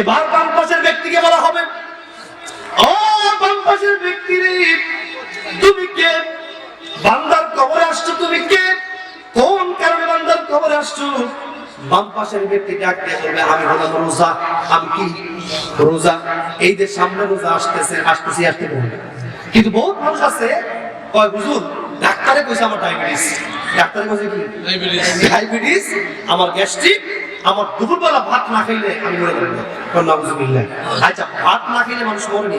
এবার বাম পাশের ব্যক্তিকে বলা হবে। ও বাম পাশের ব্যক্তি রে তুমি কে? বান্দার কবরে আসছো তুমি কে? কোন কারণে বান্দার কবরে আসছো? বাম পাশের ব্যক্তি ডাক দিয়ে বলবে আমি হলাম রোজা। আমি কি? রোজা। এই যে সামনে রোজা আসতেছে আসতেছি আসতে বলবে। কিন্তু বহুত মানুষ আছে কয় হুজুর ডাক্তারে কইছে আমার ডায়াবেটিস। ডাক্তারে কইছে কি? ডায়াবেটিস আমার গ্যাস্ট্রিক আমার দুপুরবেলা ভাত না খাইলে আমি মরে যাব। আচ্ছা ভাত না খাইলে মানুষ মরেনি।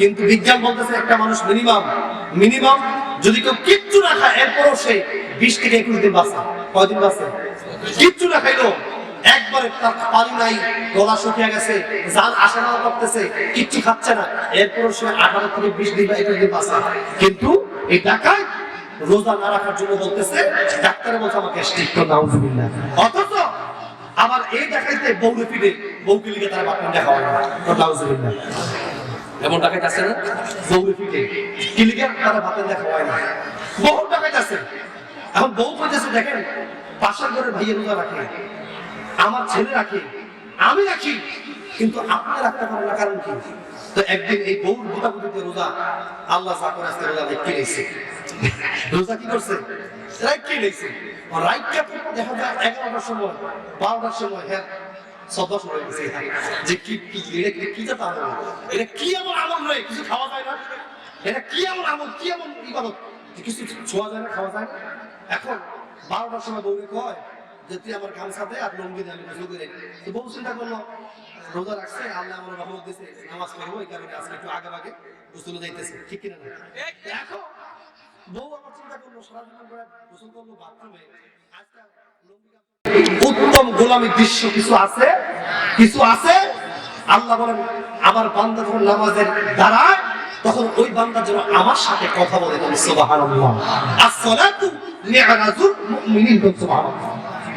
কিন্তু বিজ্ঞান বলতেছে একটা মানুষ মিনিমাম মিনিমাম যদি কেউ কিচ্ছু না খায় এরপরও সে বিশ থেকে একুশ দিন বাঁচে। কয়দিন বাঁচে? কিচ্ছু না খাইলো। একবারে তার পানি নাই গলা শুকিয়ে গেছে জান আসা না করতেছে কিচ্ছু খাচ্ছে না। এরপরও সে আঠারো থেকে বিশ দিন বা একুশ দিন বাঁচে। কিন্তু এই টাকায় রোজা না রাখার জন্য বলতেছে ডাক্তারে বলছে আমার গ্যাস্ট্রিক তো নাউজুবিল্লাহ। অথচ আবার এই দেখাইতে বউরে ফিরে বউকে লিখে তারা বাপন দেখা হয় না। এমন ডাকাইতে আছে না বউরে ফিরে কি লিখে তারা ভাতের দেখা হয় না? বহু ডাকাইতে আছে এখন বউ কইতেছে দেখেন পাশের ঘরের ভাইয়ের রোজা রাখে আমার ছেলে রাখে আমি রাখি কিন্তু আপনি রাখতে পারেন না কারণ কি? তো একদিন এই বউর বুতাবুতিতে রোজা আল্লাহ যা করে আজকে রোজা রেখে নিয়েছে রোজা কি করছে? রাইটকে নিয়েছে রাইটটা দেখা যায় এগারোটার সময়, বারোটার সময় হ্যাঁ সদস্য যে কি এটা কি এটা কি এমন আমল নয় কিছু খাওয়া যায় না। এটা কি এমন কি এমন ইবাদত? কিছু ছোঁয়া যায় না, খাওয়া যায় না। এখন বারোটার সময় বউকে কয় যে, তুই আমার গামছা দে আর লঙ্গি দে আমি গোসল বউ চিন্তা করল, রোজা রাখছে, আল্লাহ আমার রহমত দিছে নামাজ পড়ব, এই কারণে আজকে একটু আগে আগে গোসলে যাইতেছে। ঠিক কিনা না এখন উত্তম গোলামী দৃশ্য কিছু আছে? কিছু আছে? আল্লাহ বলেন, আমার বান্দা যখন নামাজের তখন ওই বান্দা যেন আমার সাথে কথা বলে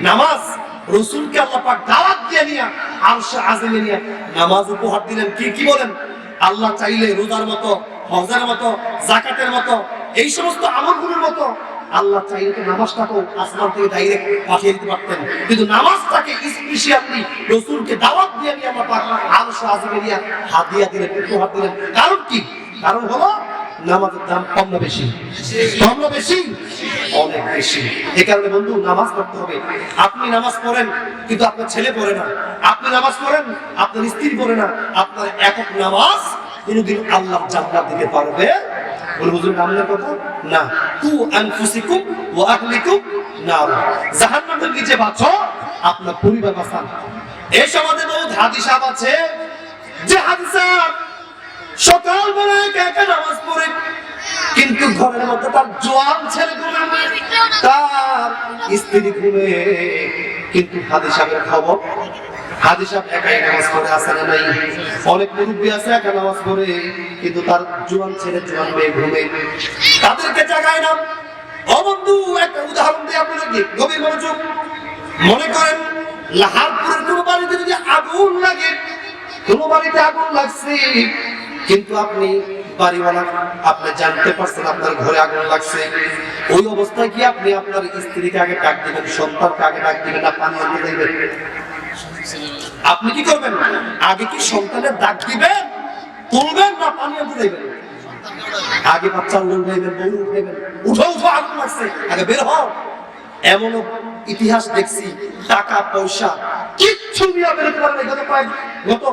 নামাজ, রসুলকে আল্লাহ পাক দাওয়াত দিয়ে নিয়া, আরশে নামাজ উপহার দিলেন। কি কি বলেন? আল্লাহ চাইলে রোজার মতো, হজের মতো, জাকাতের মতো এই সমস্ত আমলগুলোর মতো আল্লাহ চাইলে তো নামাজটাকেও আসমান থেকে ডাইরেক্ট পাঠিয়ে দিতে পারতেন। কিন্তু নামাজটাকে স্পেশালি রসুলকে দাওয়াত দিয়ে নিয়ে আল্লাহ পাক আরশে আযমে নিয়া হাদিয়া দিলেন উপহার দিলেন। কারণ কি? কারণ হলো নামাজের দাম কম না বেশি। কম না বেশি? অনেক বেশি। এই কারণে বন্ধু, নামাজ পড়তে হবে। আপনি নামাজ পড়েন, কিন্তু আপনার ছেলে পড়ে না। আপনি নামাজ পড়েন, আপনার স্ত্রী পড়ে না। আপনার একক নামাজ কোনোদিন আল্লাহ জান্নাত দিতে পারবে নিজে বাঁচো, আপনার হাদিস আছে, যে হাদিস নামাজ পড়ে, কিন্তু ঘরের মধ্যে তার জোয়ান ছেলে ঘুমে তার স্ত্রী ঘুমে কিন্তু হাদি সাহেবের খবর হাদি সাহেব একাই নামাজ পড়ে আসে না নাই? অনেক মুরব্বী আছে একা নামাজ পড়ে, কিন্তু তার জোয়ান ছেলে জোয়ান মেয়ে ঘুমে। তাদেরকে জাগায় না। ও বন্ধু, একটা উদাহরণ দিই আপনাদেরকে গভীর মনোযোগ মনে করেন, লাহারপুরের কোনো বাড়িতে যদি আগুন লাগে, কোনো বাড়িতে আগুন লাগছে, কিন্তু আপনি বাড়িওয়ালা আপনি জানতে পারছেন আপনার ঘরে আগুন লাগছে। ওই অবস্থায় কি আপনি আপনার স্ত্রীকে আগে ডাক দিবেন, সন্তানকে আগে ডাক দিবেন না পানি আনতে দেবেন আপনি কি করবেন? আগে কি সন্তানের ডাক দিবেন, তুলবেন না পানি দেবেন আগে বাচ্চা দেবেন বউ উঠাইবেন। উঠো উঠো, আগুন লাগছে। আগে বের হও। এমনও ইতিহাস দেখছি, টাকা, পয়সা, কিচ্ছু নিয়ে বেরোতে পারে গত গত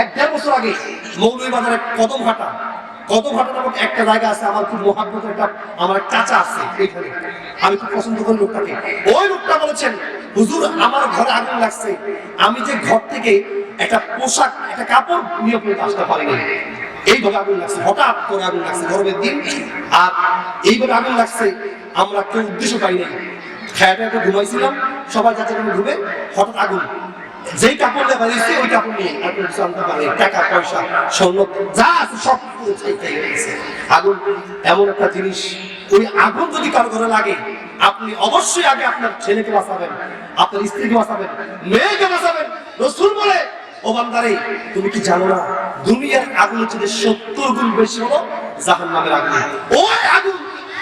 এক দেড় বছর আগে মৌলভী বাজারে কদম হাটা। হাটা নামক একটা জায়গা আছে, আমার খুব মহাব্বত একটা, আমার চাচা আছে এইখানে। আমি খুব পছন্দ করি লোকটাকে। ওই লোকটা বলেছেন, হুজুর, আমার ঘরে আগুন লাগছে। আমি যে ঘর থেকে একটা পোশাক, একটা কাপড় নিয়ে পড়ে আসতে পারিনি। এইভাবে আগুন লাগছে, হঠাৎ করে আগুন লাগছে, গরমের দিন। আর এইভাবে আগুন লাগছে, আমরা কেউ উদ্দেশ্য পাই নাই। খেয়াটা ঘুমাইছিলাম, সবাই যাচ্ছে ঘুমে, হঠাৎ আগুন। যেই কাপড় নিয়ে আনতে পারে, টাকা, পয়সা স্বর্ণ যা আছে সব। আগুন, এমন একটা জিনিস, ওই আগুন যদি কারও ঘরে লাগে, আপনি অবশ্যই আগে আপনার ছেলেকে বাঁচাবেন, আপনার স্ত্রীকে বাঁচাবেন, মেয়েকে বাঁচাবেন রসুল বলে, ও বান্দারে, তুমি কি জানো না, দুনিয়ার আগুন হচ্ছে সত্তর গুণ বেশি হলো জাহান নামের আগুন ওই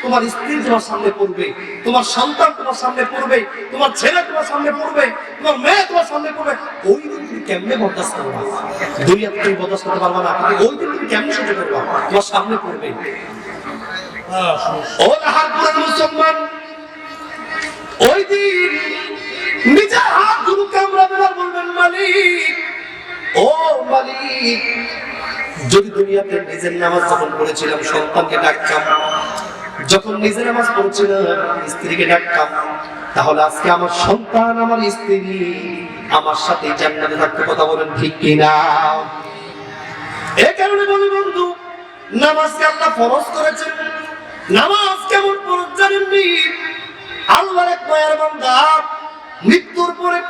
তোমার স্ত্রী তোমার সামনে পড়বে, তোমার সন্তান তোমার সামনে পড়বে, তোমার ছেলে তোমার সামনে পড়বে, তোমার মেয়ে তোমার সামনে পড়বে। ওই দিন তুমি কেমনে বরদাস্ত করবা? দুনিয়া তুমি বরদাস্ত করতে পারবা না ওই দিন তুমি কেমনে সহ্য করবা? তোমার সামনে পড়বে। মুসলমান, ওই দিন নিজের হাতগুলো কামড়াবেন আর বলবেন মালিক। ও মালিক, যদি দুনিয়াতে নিজের নামাজ যখন পড়েছিলাম, সন্তানকে ডাকতাম যখন নিজের নামাজ পড়ছিলাম স্ত্রীকে ডাকতাম, তাহলে আজকে আমার সন্তান, আমার স্ত্রী আমার সাথে জান্নাতে থাকতে কথা বলেন ঠিক কিনা? এ কারণে বলি বন্ধু নামাজকে আল্লাহ ফরজ করেছেন? নামাজ কেমন ফরজ জানেননি আল্লাহর এক মায়ের বান্দা মৃত্যুর পরে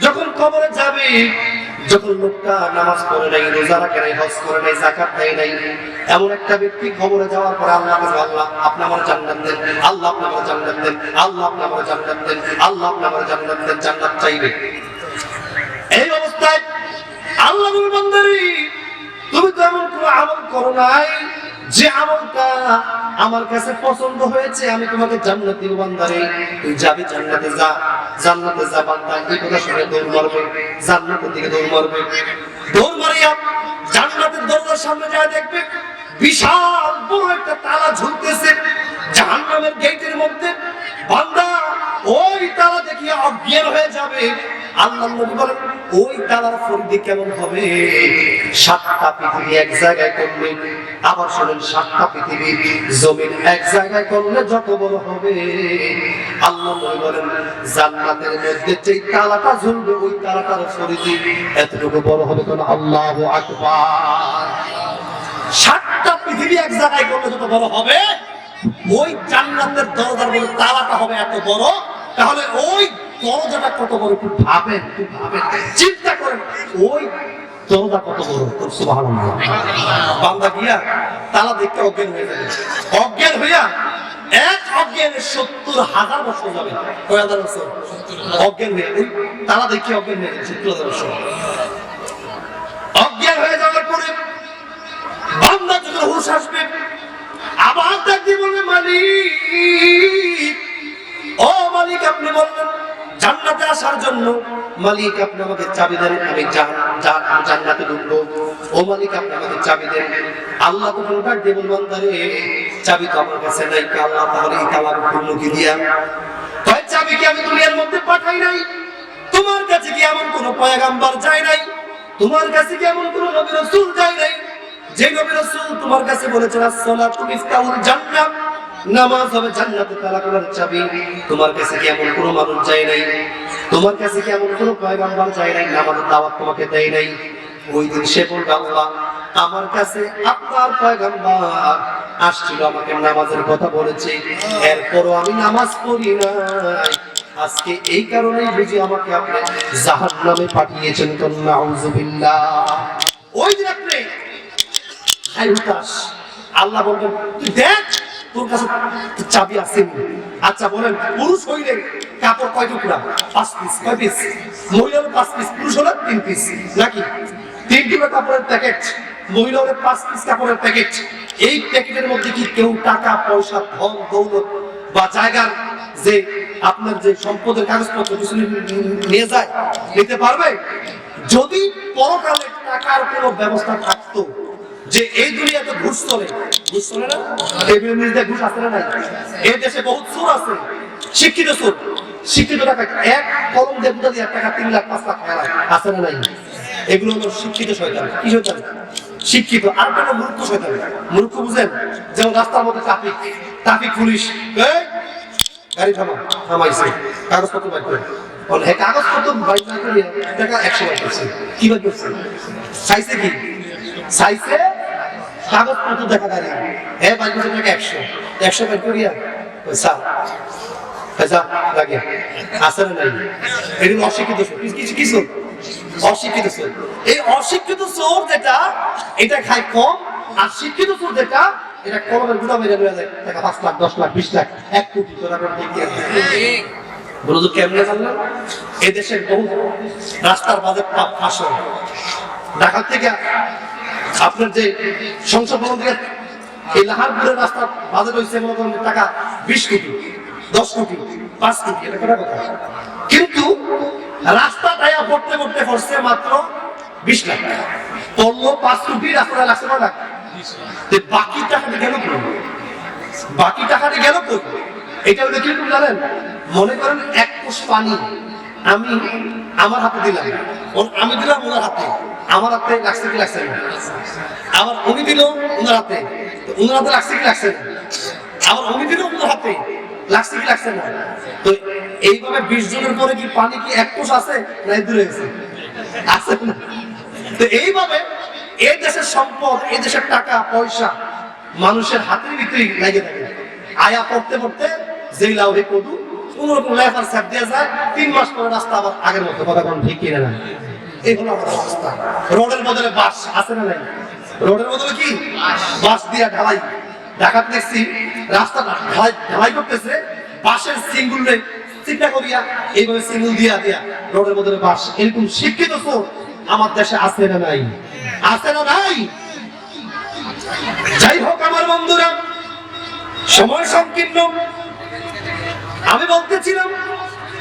যখন কবরে যাবে যখন লোকটা নামাজ পড়ে নাই, রোজা রাখে নাই, হজ করে নাই জাকাত দেয় নাই, এমন একটা ব্যক্তি খবরে যাওয়ার পরে আল্লাহ কাছে আল্লাহ, আপনি আমার জান্নাত দেন, আল্লাহ আপনি আমার জান্নাত দেন, আল্লাহ আপনি আমার জান্নাত দেন, আল্লাহ আপনি আমার জান্নাত দেন, জান্নাত চাইবে। এই অবস্থায় আল্লাহ বান্দারি, তুমি তো এমন কোনো আমল করো নাই যে আমলটা আমার কাছে পছন্দ হয়েছে, আমি তোমাকে জান্নাত দিব বান্দারে, তুই যাবি জান্নাতে যা জান্নাতে যা বান্দা, এই কথা শুনে দৌড় মারবে, জান্নাতের দিকে দৌড় মারবে। দৌড় মারিয়া জান্নাতের দরজার সামনে যায়, দেখবে বিশাল বড় একটা তালা ঝুলতেছে, জাহান্নামের গেটের মধ্যে। বান্দা ওই তালা দেখিয়ে অজ্ঞান হয়ে যাবে। আল্লাহ নবী বলেন, ওই তালার ফরিদি কেমন হবে? সাতটা পৃথিবী এক জায়গায় করলে, আবার শোনেন, সাতটা পৃথিবী জমিন এক জায়গায় করলে যত বড় হবে। আল্লাহ নবী বলেন, জান্নাতের মধ্যে যে তালাটা ঝুলবে, ওই তালাটার ফরিদি এতটুকু বড় হবে কোন আল্লাহু আকবার। সাতটা পৃথিবী এক জায়গায় করলে যত বড় হবে, ওই জান্নাতের দরজার মধ্যে তালাটা হবে এত বড়, তাহলে ওই দরজাটা কত বড় একটু ভাবেন একটু ভাবেন। চিন্তা করেন, ওই দরজা কত বড়? সুবহানাল্লাহ। বান্দা গিয়া তালা দেখতে অজ্ঞান হয়ে যাবে। অজ্ঞান হইয়া এক অজ্ঞানের সত্তর হাজার বছর যাবে। কয় হাজার বছর? অজ্ঞান হয়ে দেখে অজ্ঞান হয়ে যাবে, সত্তর হাজার বছর। অজ্ঞান হয়ে যাওয়ার জন্য মালিক আপনি আমাকে চাবি দেন, আমি জান- জান- জান্নাতে ঢুকবো। ও মালিক আপনি আমাকে চাবি দেন। আল্লাহ তো কোনো ডাক দিয়ে চাবি তো আমার কাছে নাই কে আল্লাহ তাহলে এই তালার পূর্ণ কি দিয়া চাবি কি আমি দুনিয়ার মধ্যে পাঠাই নাই? তোমার কাছে কি এমন কোন পয়গাম্বার যায় নাই? তোমার কাছে কি এমন কোন নবী রাসূল যায় নাই? যে নবী রাসূল তোমার কাছে বলেছেন, আসসালাতু মিফতাহুল জান্নাহ। নামাজ হবে, জান্নাতে তালা করার চাবি। তোমার কাছে কি এমন কোনো মানুষ যায় নাই? তোমার কাছে কি এমন কোনো পয়গাম্বার যায় নাই? নামাজের দাওয়াত তোমাকে দেয় নাই। ওই দিন সে বলবে, আল্লাহ, আমার কাছে আপনার পয়গাম্বার আসছিল, আমাকে নামাজের কথা বলেছে। এরপরও আমি নামাজ পড়ি নাই। আজকে এই কারণেই বুঝি আমাকে আপনি জাহান নামে পাঠিয়েছেন তো নাউজুবিল্লাহ ওই দিন আপনি হুতাশ, আল্লাহ বলবেন, তুই দেখ তোর কাছে চাবি আছে আচ্ছা বলেন, পুরুষ হইলে কাপড় কয় টুকরা? পাঁচ পিস কয় পিস মহিলা হলে পাঁচ পিস পুরুষ হলে তিন পিস নাকি? তিন টুকরা কাপড়ের প্যাকেট মহিলা হলে পাঁচ পিস কাপড়ের প্যাকেট এই প্যাকেটের মধ্যে কি কেউ টাকা, পয়সা, ধন, দৌলত বা জায়গার যে আপনার যে সম্পদের কাগজপত্র কিছু নিয়ে যায়, নিতে পারবে? যদি পরকালে টাকার কোনো ব্যবস্থা থাকতো যে এই দুনিয়াতে ঘুষ চলে। ঘুষ চলে না? টেবিলের নিচে ঘুষ আছে না নাই? এই দেশে বহুত চোর আছে। শিক্ষিত চোর। শিক্ষিত টাকা এক কলম দিয়ে বুঝা দিয়ে এক টাকা তিন লাখ পাঁচ লাখ টাকা আছে না নাই? এগুলো হলো শিক্ষিত শয়তান। কি শয়তান? শিক্ষিত। আর কোনো মূর্খ শয়তান মূর্খ বুঝেন? যেমন রাস্তার মধ্যে ট্রাফিক। Traffic police. এই, গাড়ি থামা। থামাইছে। কাগজপত্র বাইর করে। বলে হ্যাঁ কাগজপত্র বাইর না করে টাকা একশো বাইর করছে কি বাইর করছে চাইছে কি? চাইছে কাগজপত্র দেখা গাড়ি হ্যাঁ করছে টাকা একশো। একশো বাইর করিয়া পয়সা পয়সা লাগে। আসে না নাই? এগুলো অশিক্ষিত কিছু কিছু অশিক্ষিত চোর। এই অশিক্ষিত চোর যেটা, এটা খায় কম। আর শিক্ষিত চোর যেটা, এটা কলমের গুদা মেরে লয়ে যায়। টাকা পাঁচ লাখ, দশ লাখ, বিশ লাখ, এক কোটি টাকা করে দিয়ে দিয়ে দেয়। বলো তো কেমনে জানলেন? এদেশের বহু রাস্তার বাজে ফাঁস ঢাকা থেকে আপনার যে সংসদ ভবন থেকে এই লাহারপুরের রাস্তা বাজেট হয়েছে, মনে করেন টাকা বিশ কোটি, দশ কোটি, পাঁচ কোটি, এটা কেনা কথা? কিন্তু রাস্তা টায়া পড়তে পড়তে পড়ছে মাত্র বিশ লাখ টাকা। পড়ল পাঁচ কোটি রাস্তা লাগছে কয় লাখ বাকি টাকাটা গেল কই? বাকি টাকাটা গেল কই? এটা হলো কি জানেন? মনে করেন এক কোষ পানি আমি আমার হাতে দিলাম। আমি দিলাম ওনার হাতে। আমার হাতে লাগছে কি লাগছে না? আবার উনি দিল ওনার হাতে। তো ওনার হাতে লাগছে কি লাগছে না? আবার উনি দিল ওনার হাতে। লাগছে কি লাগছে না? তো এইভাবে বিশ জনের পরে কি পানি কি এক কোষ আছে? না দূরে গেছে আছে না? তো এইভাবে এই দেশের সম্পদ, এই দেশের টাকা, পয়সা মানুষের হাতের ভিতরেই লাগে থাকে। আয়া পড়তে পড়তে যেই লাউ হে কদু কোন রকম লেফার স্যাপ দেওয়া যায়, তিন মাস পরে রাস্তা আবার আগের মতো, কথা কোন ঠিক কিনা না। রোডের বদলে বাস না নাই? রোডের বদলে কি? বাস দিয়া ঢালাই। দেখছি ঢালাই ঢালাই করতেছে। বাসের সিঙ্গুল চিন্তা করিয়া, এইভাবে সিঙ্গুল দিয়া দিয়া রোডের বদলে বাস। এরকম শিক্ষিত চোর আমার দেশে আছে না নাই? আছে না নাই? যাই হোক আমার বন্ধুরা, সময় সংকীর্ণ। আমি বলতেছিলাম,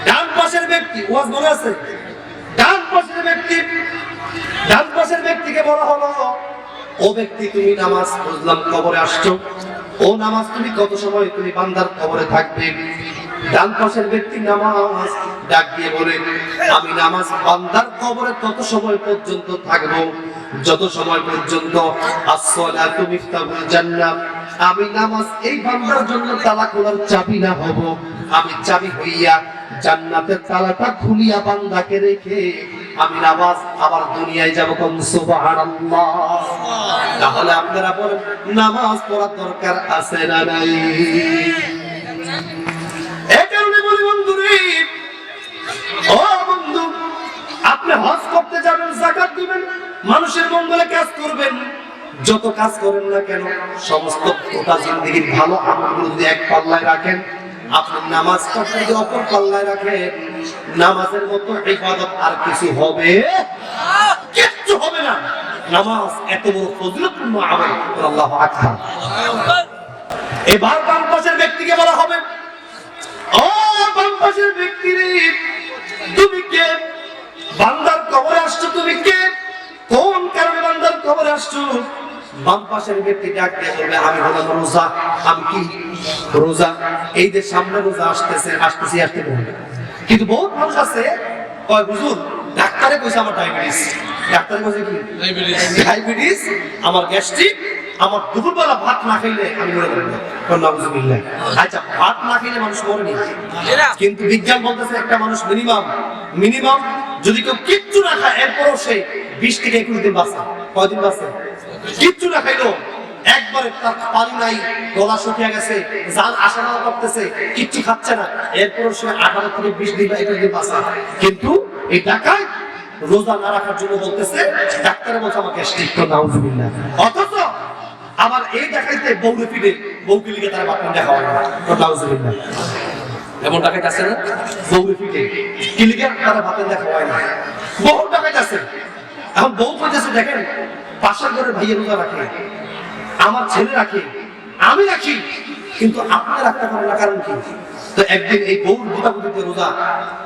ডান পাশের ব্যক্তি, ওয়াজ মনে আছে? ও ব্যক্তি, তুমি নামাজ আসছো। ও নামাজ তুমি কত সময় তুমি থাকবে? ডান পাশের ব্যক্তি নামাজ ডাক দিয়ে আমি নামাজ বান্দার কবরে তত সময় পর্যন্ত থাকব। যত সময় পর্যন্ত আসসালাতু মিফতাহুল জান্নাত আমি নামাজ এই বান্দার জন্য তালা খোলার চাবি না হব। আমি চাবি হইয়া জান্নাতের তালাটা খুলিয়া বান্দাকে রেখে আমি নামাজ আবার দুনিয়ায় যাব কোন সুবহানাল্লাহ। তাহলে আপনারা বলেন, নামাজ পড়ার দরকার আছে না নাই? এই কারণে বলি বন্ধুরে, ও বন্ধু, আপনি হজ করতে যাবেন, জাকাত দিবেন, মানুষের মঙ্গলে কাজ করবেন। যত কাজ করেন না কেন, সমস্ত গোটা জিন্দগির ভালো আমলগুলো যদি এক পাল্লায় রাখেন, আপনি নামাজটা যদি অপর পাল্লায় রাখেন, নামাজের মতো ইবাদত আর কিছু হবে? কিচ্ছু হবে না। নামাজ এত বড় ফজিলতপূর্ণ আমল, আল্লাহ আকবার। এবার বাম পাশের ব্যক্তিকে বলা হবে। ও বাম পাশের ব্যক্তি তুমি কে? বান্দার কবরে আসছো তুমি কে? কোন কারণে কবরে আসছো? বাম পাশের ব্যক্তি ডাক দিয়ে বলবে আমি হলাম রোজা। আমি কি রোজা? এই যে সামনে রোজা আসতেছে আসতেছি আসতে বলবে। কিন্তু বহুত মানুষ আছে কয় হুজুর ডাক্তারে কইছে আমার ডায়াবেটিস। ডাক্তারে কইছে কি? ডায়াবেটিস। আমার গ্যাস্ট্রিক আমার দুপুরবেলা ভাত না খাইলে আমি মরে যাব। আচ্ছা ভাত না খাইলে মানুষ মরেনি? কিন্তু বিজ্ঞান বলতেছে একটা মানুষ মিনিমাম মিনিমাম যদি কেউ কিচ্ছু না খায় এরপরও সে বিশ থেকে একুশ দিন বাঁচে। কয়দিন বাঁচে কিচ্ছু না খাইলো। একবারে তার পানি নাই, গলা শুকিয়ে গেছে, জাল আসা না করতেছে, কিচ্ছু খাচ্ছে না। এরপর সে আঠারো থেকে বিশ দিন বা একুশ দিন বাঁচা। কিন্তু এই টাকায় রোজা না রাখার জন্য বলতেছে ডাক্তারে বলছে আমার গ্যাস্ট্রিক তো নাউজুবিল্লাহ অথচ আবার এই দেখাইতে বউরে ফিরে বউকে লিখে তারা বাপন দেখা হয় না। এমন টাকাইতে আছে না? বউরে ফিরে। কি লিখে তারা বাপন দেখা হয় না? বহু টাকাইতে আছে এখন বউ কইতেছে, দেখেন পাশের ঘরে ভাইয়ের রোজা রাখে আমার ছেলে রাখে, আমি রাখি, কিন্তু আপনি রাখতে পারেন না, কারণ কি? তো একদিন এই বউ বুটাবুটিতে রোজা,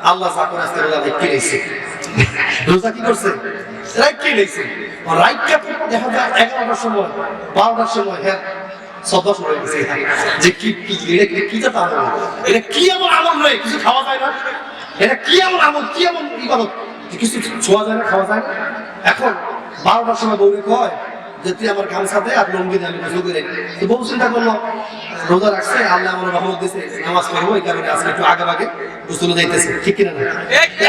আল্লাহ যা করে আজকে রোজা রেখে নিয়েছে রোজা কি করছে? রাইটকে নিয়েছে রাইটটা দেখা যায় এগারোটার সময়, বারোটার সময় হ্যাঁ যে কি এটা কি কি এটা কি এমন আমল কিছু খাওয়া যায় না? এটা কি এমন আমল? কি এমন ইবাদত? যে কিছু ছোঁয়া যায় না, খাওয়া যায় না? এখন বারোটার সময় বউরে কয় যে, তুই আমার গামছাতে আর লঙ্গি দিয়ে আমি গোসল করে তো বউ চিন্তা করল, রোজা রাখছে, আল্লাহ আমার রহমত দিছে নামাজ পড়ব, এই কারণে আজকে একটু আগে আগে গোসলে যাইতেছে। ঠিক কিনা না?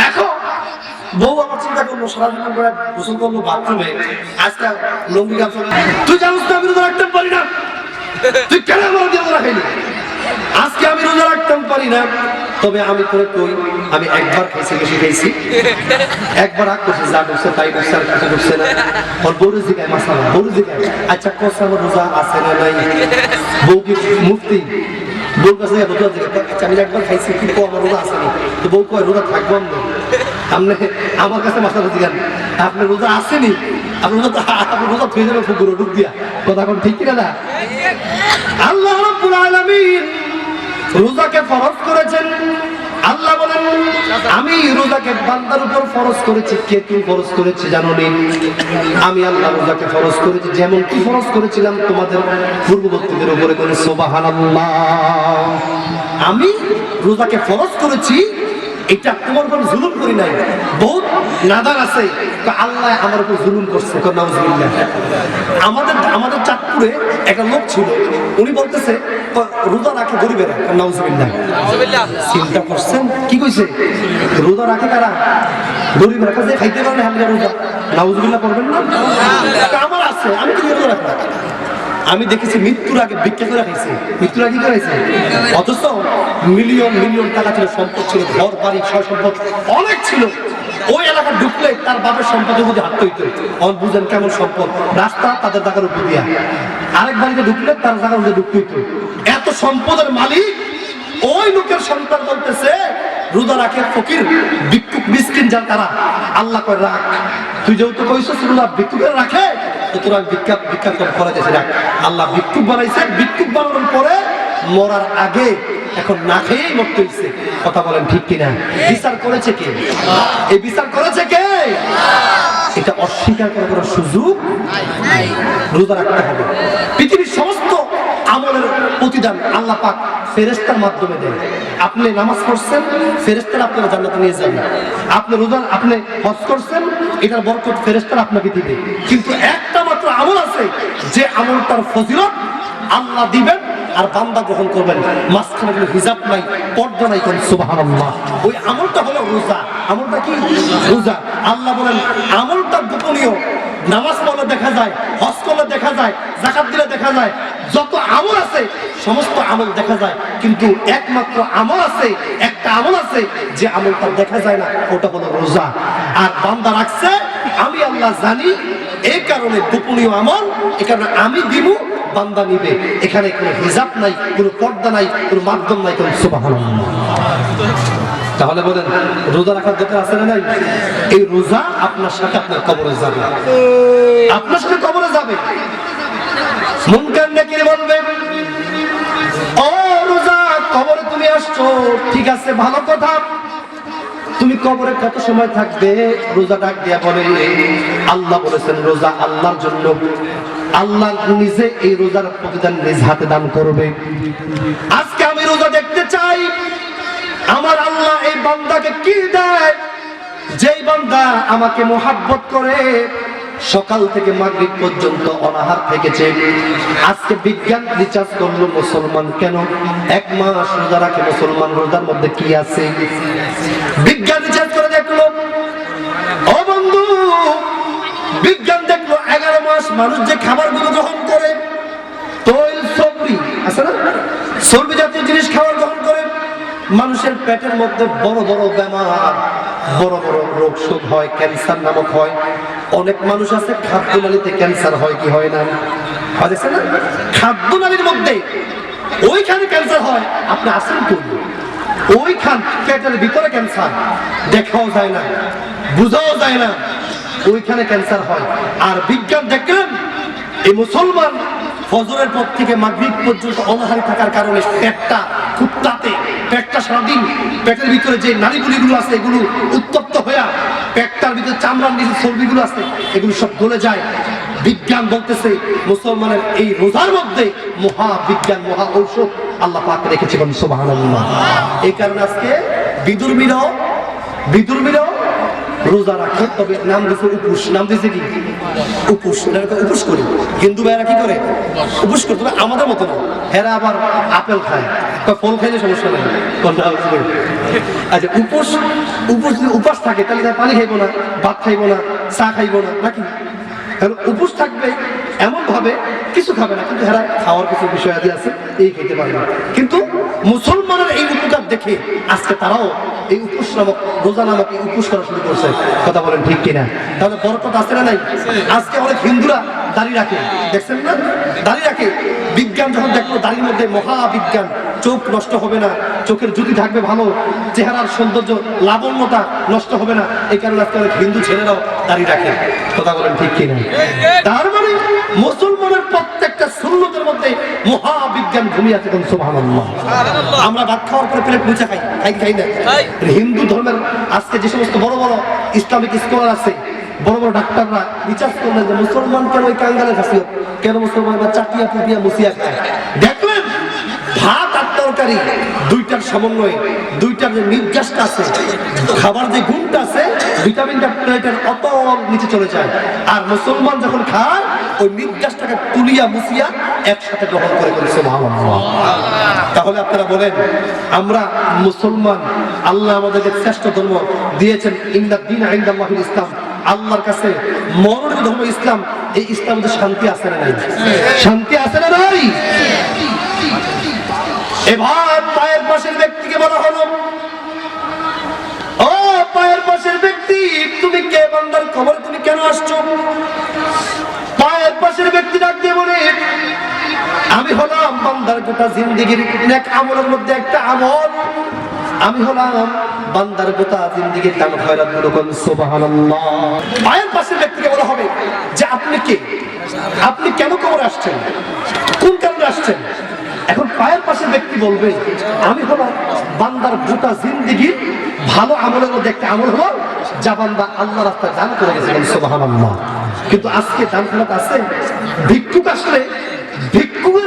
এখন বউ আমার চিন্তা করল সারা জীবন করে গোসল করল, বাথরুমে, আজকে লঙ্গি গামছা তুই জানিস তো আমি রোজা রাখতে পারি না? তুই কেন আমার রোজা খাইলি আজকে আমি রোজা রাখতাম পারি না। তবে আমি তোরে কই, আমি একবার খাইছি, বেশি খাইছি। একবার আগ করছি, যা করছে, তাই করছে, আর কিছু ঢুকছে না। ওর বউরে জিগায় মাসালা বউরে জিগায়। আচ্ছা কষা রোজা আছে না নাই? বউ কি মুক্তি বউর কাছে রোজা জিগায় আচ্ছা আমি একবার খাইছি, কি কো আমার রোজা আছে না? তো বউ কয়, রোজা থাকব আমি আপনি, আমার কাছে মাসালা জিগান আপনি রোজা আসেনি আপনি রোজা আপনি রোজা থুয়ে যাবেন ফুকুরো, ডুব দিয়া। কথা কোন ঠিক কিনা না? আল্লাহ রাব্বুল আলামিন রোজাকে ফরজ করেছেন। আল্লাহ বলেন, আমি রোজাকে বান্দার উপর ফরজ করেছি, কে কি ফরজ করেছে জানো নি? আমি আল্লাহ রোজাকে ফরজ করেছি, যেমন কি ফরজ করেছিলাম তোমাদের পূর্ববর্তীদের উপরে করে সুবহানাল্লাহ। আমি রোজাকে ফরজ করেছি এটা তোমার উপর জুলুম করি নাই। বহুত নাদার আছে। আল্লাহ আমার উপর জুলুম করছে। কর আমাদের আমাদের চাঁদপুরে একটা লোক ছিল। উনি বলতেছে রোজা রাখে গরিবেরা। নাউজুবিল্লাহ। চিন্তা করছেন? কি কইছে? রোজা রাখে কারা? গরিব রাখা যে খাইতে পারে হামলা রোজা। নাউজুবিল্লাহ করবেন না? আমার আছে। আমি কি রোজা রাখলাম আমি দেখেছি, মৃত্যুর আগে ভিক্ষা করে মৃত্যুর আগে কি করেছে? অথচ মিলিয়ন মিলিয়ন টাকা ছিল, সম্পদ ছিল, ঘর, বাড়ি সয় সম্পদ, অনেক ছিল। ওই এলাকা ঢুকলে তার বাপের সম্পদের মধ্যে হাত হইতো অন বুঝেন কেমন সম্পদ। রাস্তা তাদের টাকার উপর দিয়া। আরেক বাড়িতে ঢুকলে তার টাকার মধ্যে ঢুকতে হইতো। এত সম্পদের মালিক ওই লোকের সন্তান বলতেছে, রোজা রাখে ফকির, ভিক্ষুক, মিসকিন যার তারা আল্লাহ করে রাখ। তুই যেহেতু কইছিস, রোজা ভিক্ষুকের রাখে তো তোরা ভিক্ষা ভিক্ষা কর রাখ আল্লাহ ভিক্ষুক বানাইছে। ভিক্ষুক বানানোর পরে মরার আগে এখন না খেয়েই মরতে হইছে। কথা বলেন ঠিক কিনা? বিচার করেছে কে? এই বিচার করেছে কে? এটা অস্বীকার করার কোনো সুযোগ রোজা রাখতে হবে। পৃথিবীর সমস্ত আমলের প্রতিদান আল্লাহ পাক ফেরেস্তার মাধ্যমে দেন। আপনি নামাজ পড়ছেন ফেরেস্তার আপনার জান্নাতে নিয়ে যাবেন আপনি রোজা, আপনি হজ করছেন, এটার বরকত ফেরেস্তার আপনাকে দিবে। কিন্তু একটা আছে যে আমলটার ফজিলত আল্লাহ দিবেন আর বান্দা গ্রহণ করবেন। মাঝখানে কোনো হিজাব নাই, পর্দা নাই কোন সুবহানাল্লাহ। ওই আমলটা হলো রোজা। আমলটা কি? রোজা। আল্লাহ বলেন আমলটা গোপনীয়, নামাজ পড়লে দেখা যায়, হজ করলে দেখা যায় জাকাত দিলে দেখা যায়, যত আমল আছে, সমস্ত আমল দেখা যায়। কিন্তু একমাত্র আমল আছে, একটা আমল আছে, যে আমলটা দেখা যায় না, ওটা হলো রোজা। আর বান্দা রাখছে, আমি আল্লাহ জানি এই কারণে গোপনীয় আমল এই কারণে আমি দিব বান্দা নিবে। এখানে কোনো হিজাব নাই, কোনো পর্দা নাই, কোনো মাধ্যম নাই, কোনো সুবহানাল্লাহ। তাহলে বলেন, রোজা রাখার দরকার আছে না নাই? এই রোজা আপনার সাথে আপনার কবরে যাবে। আপনার সাথে কবরে যাবে। মুনকার নাকির বলবে, ও রোজা, কবরে তুমি আসছো, ঠিক আছে, ভালো কথা। কবরে কত সময় থাকবে? রোজা ডাক দিয়া বলে, আল্লাহ বলেছেন, রোজা আল্লাহর জন্য। আল্লাহ নিজে এই রোজার প্রতিদান নিজ হাতে দান করবে। আজকে আমি রোজা দেখতে চাই। আমার আল্লাহ এই বান্দাকে কি দেয়? যেই বান্দা আমাকে মোহাব্বত করে, সকাল থেকে মাগরিব পর্যন্ত অনাহার থেকেছে। আজকে বিজ্ঞান রিচার্জ করল মুসলমান কেন? এক মাস রোজা রাখে মুসলমান, রোজার মধ্যে কি আছে? বিজ্ঞান এগারো মাস মানুষ যে খাবারগুলো গ্রহণ করে, তৈল সবরি আছে না? সবরি জাতীয় জিনিস খাবার গ্রহণ করে, মানুষের পেটের মধ্যে বড় বড় বেমার, বড় বড় রোগ শোক হয়, ক্যান্সার নামক হয়। অনেক মানুষ আছে খাদ্য নালীতে ক্যান্সার হয় কি হয় না? হয় দেখছেন না? খাদ্য নালীর মধ্যে ওইখানে ক্যান্সার হয়। আপনি আসেন তো। ওইখান পেটের ভিতরে ক্যান্সার। দেখাও যায় না, বোঝাও যায় না। ওইখানে ক্যান্সার হয়। আর বিজ্ঞান দেখলেন, এই মুসলমান ফজরের পর থেকে মাগরিব পর্যন্ত অনাহারি থাকার কারণে পেটটা খুব তাতে। পেটটা সারাদিন পেটের ভিতরে যে নারীগুলিগুলো আছে, এগুলো উত্তপ্ত হয়ে পেটটার ভিতরে চামড়ার নিচে চর্বিগুলো আছে, এগুলো সব গলে যায়। বিজ্ঞান বলতেছে, মুসলমানের এই রোজার মধ্যে মহা বিজ্ঞান মহা ঔষধ আল্লাহ পাক রেখেছে এই কারণে আজকে বিদুর্মীরাও বিদুর্মীরাও রোজা রাখে, তবে নাম দিয়েছে উপোস। নাম দিয়েছে কি? উপোস। উপোস করি। হিন্দু ভাইয়েরা কি করে? উপোস করে, তবে আমাদের মতো না। হেরা আবার আপেল খায়। ফল খাইলে সমস্যা নেই। আচ্ছা উপোস উপোস যদি উপাস থাকে, তাহলে তার পানি খাইবো না, ভাত খাইবো না, চা খাইবো না, নাকি? কারণ উপোস থাকবে এমন ভাবে কিছু খাবে না। কিন্তু হেরা খাওয়ার কিছু বিষয় আদি আছে, এই খেতে পারবে কিন্তু মুসলমানের এই উপকার দেখে আজকে তারাও এই উপোস নামক রোজা নামক এই উপোস করা শুরু করছে। কথা বলেন ঠিক কিনা? তাহলে বরকত আছে না নাই? আজকে অনেক হিন্দুরা দাঁড়িয়ে রাখে। দেখছেন না? দাঁড়িয়ে রাখে। বিজ্ঞান যখন দেখল, দাঁড়ির মধ্যে মহাবিজ্ঞান। চোখ নষ্ট হবে না চোখের জুতি থাকবে ভালো চেহারার সৌন্দর্য লাবণ্যতা নষ্ট হবে না। এই কারণে আজকে অনেক হিন্দু ছেলেরাও দাড়ি রাখে। কথা বলেন ঠিক কিনা? তার মানে মুসলমানের প্রত্যেকটা সুন্নতের মধ্যে মহা কেন ঘুমিয়ে আছে কোন সুবহানাল্লাহ। আমরা ভাত খাওয়ার পরে প্লেট মুছে খাই খাই খাই না। হিন্দু ধর্মের আজকে যে সমস্ত বড় বড় ইসলামিক স্কলার আছে বড় বড় ডাক্তাররা রিচার্জ করলেন যে মুসলমান কেন ওই কাঙ্গালের খাসিয়ত কেন মুসলমান বা চাটিয়া পুটিয়া মুসিয়া খায় দেখলেন তরকারি দুইটার সমন্বয়ে, দুইটার যে নির্যাসটা আছে, খাবার যে গুণটা আছে, ভিটামিনটা প্লেটের অত নিচে চলে যায়। আর মুসলমান যখন খায়, ওই নির্যাসটাকে তুলিয়া মুসিয়া একসাথে গ্রহণ করে করেছে তাহলে আপনারা বলেন, আমরা মুসলমান, আল্লাহ আমাদেরকে শ্রেষ্ঠ ধর্ম দিয়েছেন ইন্দা দিন আইন্দাল্লাহুল ইসলাম। আল্লাহর কাছে মনোনীত ধর্ম ইসলাম। এই ইসলামের শান্তি আছে না নাই? শান্তি আছে না নাই? এবার পায়ের পাশের ব্যক্তিকে বলা হলো। ও, পায়ের পাশের ব্যক্তি, তুমি কে বান্দার খবর তুমি কেন আসছো? পায়ের পাশের ব্যক্তি ডাক দিয়ে বলে, আমি হলাম বান্দার গোটা জিন্দিগির এক আমলের মধ্যে একটা আমল। আমি হলাম বান্দার গোটা জিন্দিগির দাম খয়রাতগুলো সুবহানাল্লাহ। পায়ের পাশের ব্যক্তিকে বলা হবে যে, আপনি কে? আপনি কেন খবর আসছেন? কোন কারণে আসছেন? পায়ের পাশে ব্যক্তি বলবে, আমি হলো বান্দার গোটা জিন্দিগির ভালো আমলের মধ্যে একটা আমল হলো যা বান্দা আল্লাহ রাস্তায় দান করে গেছিলেন সুবহানাল্লাহ। কিন্তু আজকে দান ফেরত আছে, ভিক্ষুক আসলে ভিক্ষুকের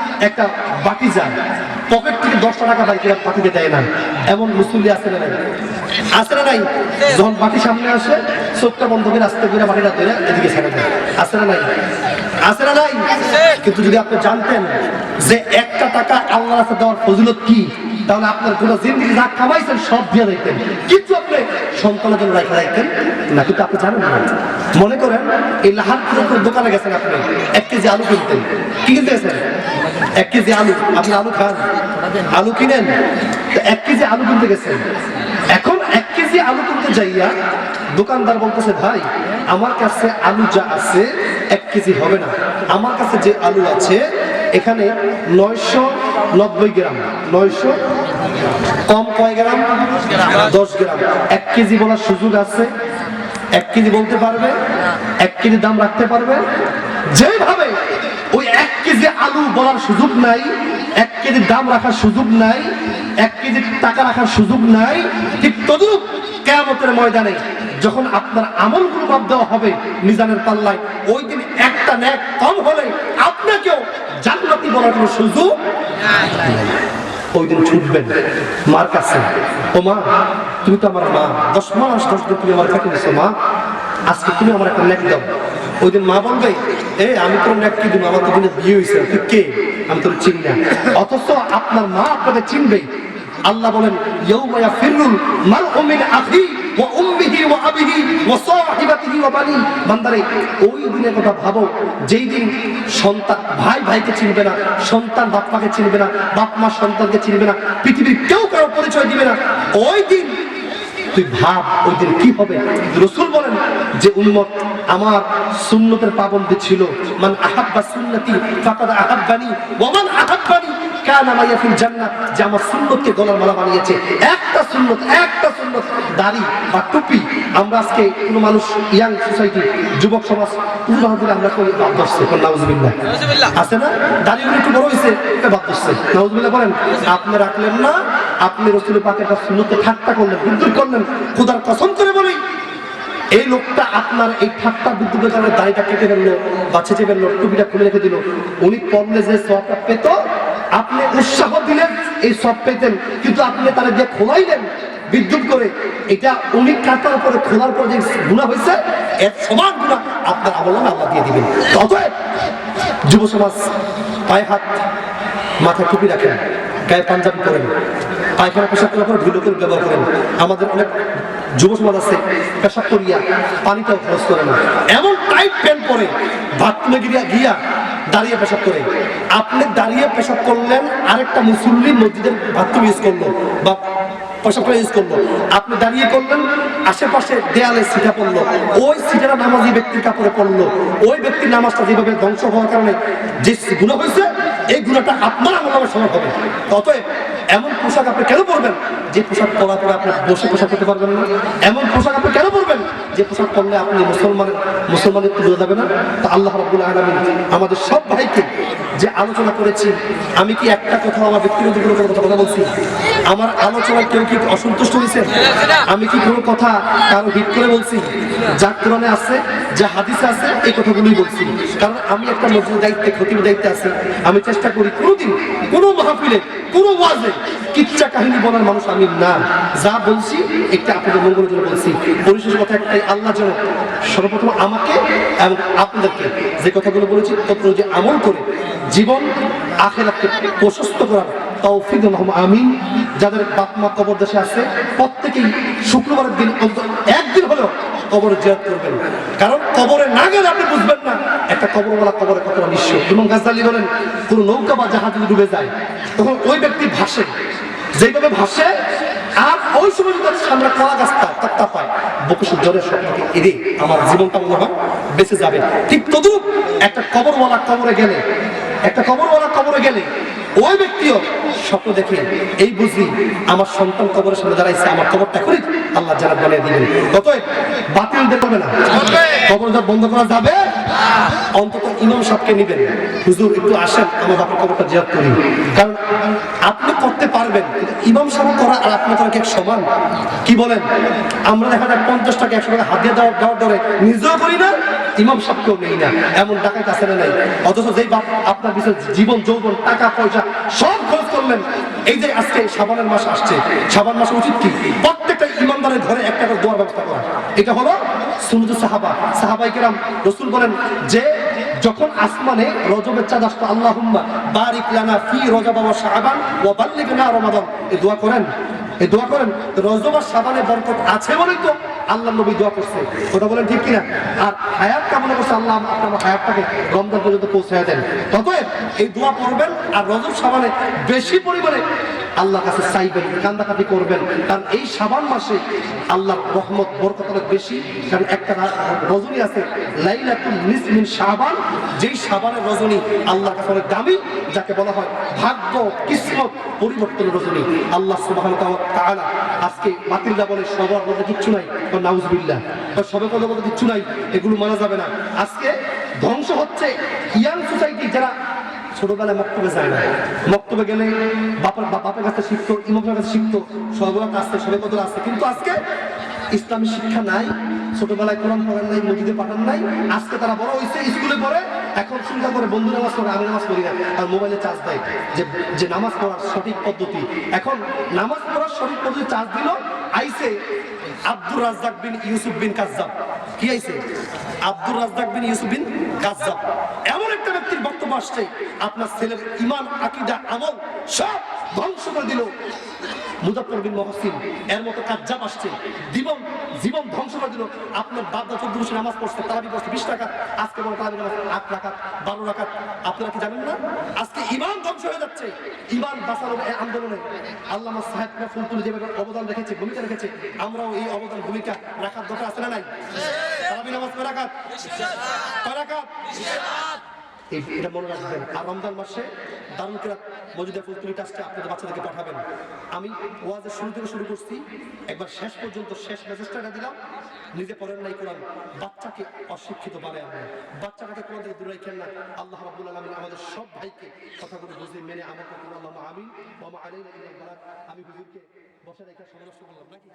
একটা বাটি যায় পকেট থেকে দশটা টাকা বাইক বাটিতে দেয় না। এমন মুসল্লি আছে না নাই? আছে না নাই? যখন বাটি সামনে আসে, চোখটা বন্ধ করে আসতে করে বাটিটা ধরে এদিকে ছেড়ে দেয়। আছে না নাই? আছে না নাই? কিন্তু যদি আপনি জানতেন যে একটা টাকা আল্লাহ রাস্তা দেওয়ার ফজিলত কি, তাহলে আপনার পুরো জিন্দগি যা কামাইছেন সব দিয়ে কিন্তু আপনি না, কিন্তু আপনি জানেন না। মনে করেন, এই লাহার লাহারপুরের দোকানে গেছেন আপনি, এক কেজি আলু কিনতেন। কি কিনতে গেছেন? এক কেজি আলু। আপনি আলু খান। আলু কিনেন। এক কেজি আলু কিনতে গেছেন। এখন এক কেজি আলু কিনতে যাইয়া দোকানদার বলতেছে, ভাই, আমার কাছে আলু যা আছে, এক কেজি হবে না। আমার কাছে যে আলু আছে, এখানে নয়শো নব্বই গ্রাম, নয়শো কম কয় গ্রাম? দশ গ্রাম। এক কেজি বলার সুযোগ আছে। এক কেজি বলতে পারবে, এক কেজি দাম রাখতে পারবে। যেভাবে ওই এক কেজি আলু বলার সুযোগ নাই, এক কেজি দাম রাখার সুযোগ নাই, এক কেজি টাকা রাখার সুযোগ নাই, ঠিক তদরূপ কেয়ামতের ময়দানে যখন আপনার আমলগুলো বাদ দেওয়া হবে মিজানের পাল্লায়, ওই দিন একটা ন্যাক কম হলে আপনাকেও জান্নাতি বলার কোনো সুযোগ ওই দিন ছুটবেন। মার কাছে, ও মা, তুমি তো আমার মা। দশ মাস, দশ দিন তুমি আমার কাছে দিছো মা। আজকে তুমি আমার একটা নেক দাও। ওই দিন মা বলবে, এ, আমি তোর নেক কি দিব? আমার তো বিয়ে হয়েছে তুই কে? আমি তোর চিনি না। অথচ আপনার মা আপনাকে চিনবে আল্লাহ বলেন ইয়ৌমা ইয়াফিরুল মারউ মিন আখি ওয়া উম্মিহি। ওই দিনের কথা ভাবো, যেই দিন সন্তান ভাই ভাইকে চিনবে না, সন্তান চিনবে না সন্তানকে চিনবে না, পৃথিবীর কেউ কারও পরিচয় দিবে না, ওই দিন তুই ভাব ওই দিন কি হবে। রসুল বলেন যে উন্মত আমার সুন্নতের পাবন্দি ছিল, মান আহাব্বা সুন্নতি, ফাকাদ আহাব্বানি। কানা মাইয়া ফিল জান্নাত যে আমার সুন্নতকে গলার মালা বানিয়েছে। একটা সুন্নত একটা সুন্নত দাড়ি বা টুপি আমরা আজকে কোনো মানুষ ইয়াং সোসাইটি যুবক সমাজ পুরো বাহাদুর আমরা বাদ ধরছে নাউজুবিল্লাহ। আছে না? দাড়িগুলো একটু বড় হয়েছে এটা বাদ ধরছে নাউজুবিল্লাহ বলেন আপনি রাখলেন না আপনি রসুল পাকে একটা সুন্নতে ঠাট্টা করলেন বিদ্যুৎ করলেন খুদার কসম করে বলি এই লোকটা আপনার এই ঠাট্টা বিদ্যুতের কারণে দাড়িটা কেটে ফেলল বা ছেঁচে ফেলল টুপিটা খুলে রেখে দিল। উনি পড়লে যে সবটা পেত আপনি উৎসাহ দিলেন, এই সব পেতেন, কিন্তু আপনি তারা যে খোলাইলেন, বিদ্যুৎ করে। এটা উনি কাটার পরে খোলার পরে যে গুণা হয়েছে, এর সমান গুণা আপনার আমল আল্লাহ দিয়ে দিবেন। অতএব, যুব সমাজ, পায়ে হাত, মাথায় টুপি রাখেন, গায়ে পাঞ্জাবি করেন পায়খানা পেশাব করার পর ধুলো করে ব্যবহার করেন। আমাদের অনেক যুব সমাজ আছে, পেশাব করিয়া পানিটাও খরচ করে না। এমন টাইট প্যান্ট পরে, বাথরুমে গিয়া গিয়া দাঁড়িয়ে পেশাব করে। আপনি দাঁড়িয়ে পেশাব করলেন, আরেকটা মুসল্লি মসজিদের বাথরুম ইউজ করল বা প্রসাবটা ইউজ করল। আপনি দাঁড়িয়ে করলেন, আশেপাশে দেয়ালে সিটা পড়ল। ওই সিটাটা নামাজি ব্যক্তির কাপড়ে পড়ল। ওই ব্যক্তির নামাজটা যেভাবে ধ্বংস হওয়ার কারণে যে গুণা হয়েছে, এই গুণাটা আপনার আমার নামে সমান হবে। অতএব, এমন পোশাক আপনি কেন পরবেন? যে পোশাক পরা পরে আপনি বসে পোশাক করতে পারবেন না। এমন পোশাক আপনি কেন পরবেন? যে পোশাক পরলে আপনি মুসলমান মুসলমানের তুলে যাবে না, তা আল্লাহ রাব্বুল আলামিন আমাদের সব ভাইকে যে আলোচনা করেছি, আমি কি একটা কথা আমার ব্যক্তিগত কোনো কোনো কথা বলছি আমার আলোচনায় কেউ কি অসন্তুষ্ট হয়েছে? আমি কি কোনো কথা কারও হিট করে বলছি? যা কোরআনে আছে, যা হাদিসে আছে, এই কথাগুলোই বলছি। কারণ আমি একটা নতুন দায়িত্বে, খতিবের দায়িত্বে আছি। আমি চেষ্টা করি কোনোদিন কোনো মাহফিলে, কোনো ওয়াজে কিচ্ছা কাহিনী বলার মানুষ আমি না। যা বলছি একটা আপনাদের মঙ্গলের জন্য বলছি। পরিশেষ কথা একটাই, আল্লাহ যেন সর্বপ্রথম আমাকে এবং আপনাদেরকে যে কথাগুলো বলেছি তত যে আমল করে জীবন আখেরাকে প্রশস্ত করার তৌফিক আমিন। যাদের বাপ মা কবর দেশে আছে, প্রত্যেকেই শুক্রবারের দিন একদিন হলেও কবর জিয়ারত করবেন। কারণ কবরে না গেলে আপনি বুঝবেন না। একটা কবরওয়ালা কবরে কতটা নিঃস্ব। এবং গাছালি বলেন, কোন নৌকা বা জাহাজ যদি ডুবে যায়। তখন ওই ব্যক্তি ভাসে। যেভাবে ভাসে, আর ওই সময় যদি সামনে কলা গাছ তক্তা পায়, বুকে জ্বরের স্বপ্নকে এড়ে আমার জীবনটা মনে হয় বেঁচে যাবে। ঠিক তদুপ একটা কবরওয়ালা কবরে গেলে একটা কবরওয়ালা কবরে গেলে ওই ব্যক্তিও স্বপ্ন দেখে, এই বুঝলি, আমার সন্তান কবরের সামনে দাঁড়াইছে, আমার কবরটা করি আল্লাহ যারা বানিয়ে দিবেন। অতএব বাতিল দেখবে না। কবর বন্ধ করা যাবে, অন্তত ইমাম সাহেবকে নিবেন। হুজুর, একটু আসেন, আমার বাপের কবরটা জিয়াদ করি। কারণ আপনি করতে পারবেন ইমাম সাহেব করা আর আপনি করা এক সমান? কি বলেন? আমরা দেখা যায় পঞ্চাশ টাকা, একশো টাকা হাত দিয়ে দেওয়ার দেওয়ার ধরে নিজেও করি না ইমাম সাহেবকেও নেই না। এমন টাকায় কাছে না নাই? অথচ যেই বাপ আপনার পিছনে জীবন, যৌবন, টাকা, পয়সা সব খরচ করলেন, এই যে আজকে সাবানের মাস আসছে, সাবান মাসে উচিত কি? প্রত্যেকটা ইমানদারের ঘরে একটা করে দোয়ার ব্যবস্থা করা। এটা হলো সুন্দর সাহাবা। সাহাবাই কেরাম, রসুল বলেন যে, যখন আসমানে রজবের চাঁদ আসতো আল্লাহ বারিক লানা ফি রজব ওয়া শাবান ওয়া বাল্লিগনা রমাদান, এই দোয়া করেন। এই দোয়া করেন, রজব আর শাবানে বরকত আছে বলেই তো আল্লাহ নবী দোয়া করছে। ওটা বলেন ঠিক কিনা? আর হায়াত কামনা করছে আল্লাহ আপনার হায়াতটাকে রমজান পর্যন্ত পৌঁছে দেন। তবে এই দোয়া পড়বেন আর রজব সাবানে বেশি পরিমাণে আল্লাহ কাছে চাইবেন কান্দাকাটি করবেন। কারণ এই সাবান মাসে আল্লাহর রহমত, বরকত অনেক বেশি। কারণ একটা রজনী আছে লাইলাতুল নিসমিন শাবান। যেই সাবানের রজনী আল্লাহর কাছে অনেক দামি, যাকে বলা হয় ভাগ্য কিসমত পরিবর্তন রজনী। আল্লাহ ওয়া তাআলা আজকে বাতিলরা বলে সবার মধ্যে কিচ্ছু নাই। বা নাউজুবিল্লাহ। বা সবের কথা বলতে কিচ্ছু নাই, এগুলো মানা যাবে না। আজকে ধ্বংস হচ্ছে ইয়াং সোসাইটি, যারা ছোটবেলায় মক্তবে যায় না মক্তবে গেলে বাপের বাপের কাছে শিখতো ইমামের কাছে শিখতো সর্বত আসছে সবে কত আসছে কিন্তু আজকে ইসলামী শিক্ষা নাই, ছোটবেলায় কোরআন পড়েন নাই, মসজিদে পাঠান নাই। আজকে তারা বড় হয়েছে স্কুলে পড়ে, এখন চিন্তা করে বন্ধু নামাজ পড়ে, আমি নামাজ পড়ি না। আর মোবাইলে চার্জ দেয়। যে যে নামাজ পড়ার সঠিক পদ্ধতি। এখন নামাজ পড়ার সঠিক পদ্ধতি চার্জ দিল আইসে আব্দুর রাজ্জাক বিন ইউসুফ বিন কাজ্জাব। কি আইছে? আব্দুর রাজ্জাক বিন ইউসুফ বিন কাজ্জাব। এমন একটা ব্যক্তির বক্তব্য আসছে, আপনার ছেলের ইমান আকিদা, আমল সব ধ্বংস করে দিল। মুজাফর বিন মহসিন, এর মতো কাজ্জাব আসছে, জীবন জীবন ধ্বংস করে দিল। আপনার দাদা চোদ্দ বছর নামাজ পড়ছে, তারাবি পড়ছে, বিশ টাকা আজকে বড় তারাবি নামাজ, আট রাখাত বারো রাখাত আপনারা কি জানেন না? আজকে ইমান ধ্বংস হয়ে যাচ্ছে। ইমান বাঁচানোর এই আন্দোলনে আল্লাহ সাহেবরা ফুলতুলি যেভাবে অবদান রেখেছে, ভূমিকা রেখেছে, আমরাও এই অবদান, ভূমিকা রাখার দরকার আছে না নাই? তারাবি নামাজ রাখাত এই এটা মনে রাখবেন আর রমজান মাসে দারুণ কিরাত মসজিদে ফুলতুলি টাস্টে আপনাদের বাচ্চাদেরকে পাঠাবেন। আমি ওয়াজের শুরু থেকে শুরু করছি, একবার শেষ পর্যন্ত শেষ মেসেজটা এটা দিলাম, নিজে পড়েন নাই কোরআন, বাচ্চাকে অশিক্ষিত বানায় আনবেন। বাচ্চাটাকে কোরআন থেকে দূরে রাখেন না, আল্লাহ রাব্বুল আলামিন আমাদের সব ভাইকে কথাগুলো বুঝে মেনে আমল করতে আল্লাহ আমিন। ওয়া মা আলাইনা বালাগ। আমি হুজুরকে বসে রেখে সমালোচনা করলাম নাকি।